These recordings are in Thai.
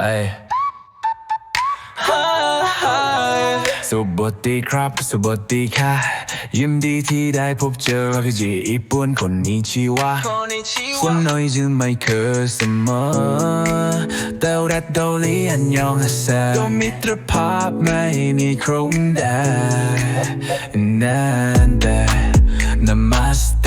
เอ้ยสวัสดีครับสวัสดีค่ะ ยินดีที่ได้พบเจอพี่จีอีป่วนคนนี้ชื่อว่าคนน้อยจะไม่เคยเสมอแต่รัดดอลีอันยองอาซาก็มิตรภาพไม่มีคงได้นั่นแต่นามาสเต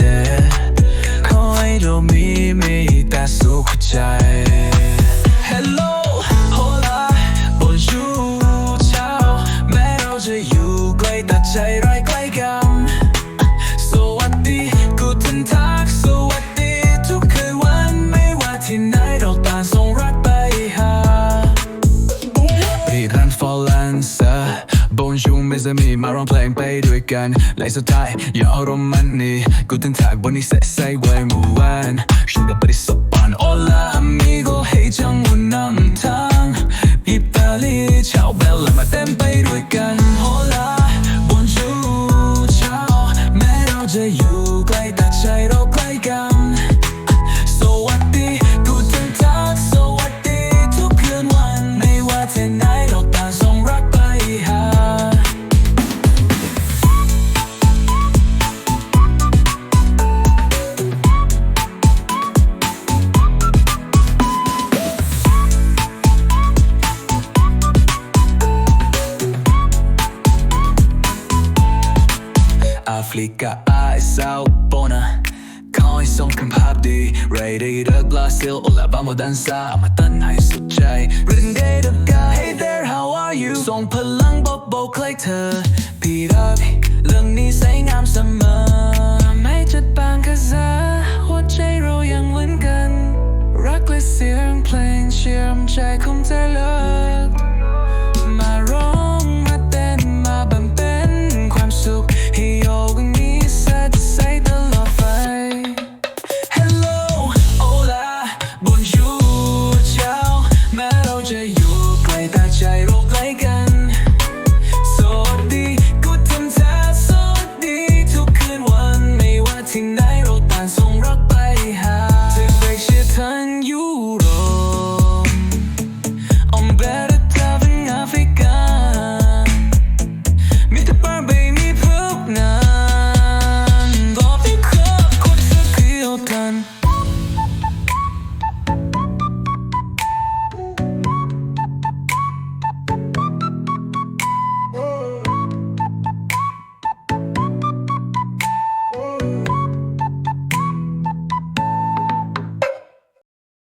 งเพลงไปด้วยกันและสุดท้ายอย่าเอารมณ์มันนี่กูถึงทักบนนี้เสร็จใส่ไว้เมื่อวานฉันก็ไปได้สบปานโอล ฟริกาไอเซาวโปนาขอให้ส่งคำภาพดีไรได้เลิกบราซิลโอลาบาโมดันซาเอามาตั้นให้สุดใจเรื่องเดทกาย Hey there how are you ส่งพลังบบโบใครเธอพี่รักเรื่องนี้ใสงามเสมอไม่จัดบางกะซาหัวใจเรายังเหมือนกัน รักและเสียงเพลงเชื่อมใจของเธอเลย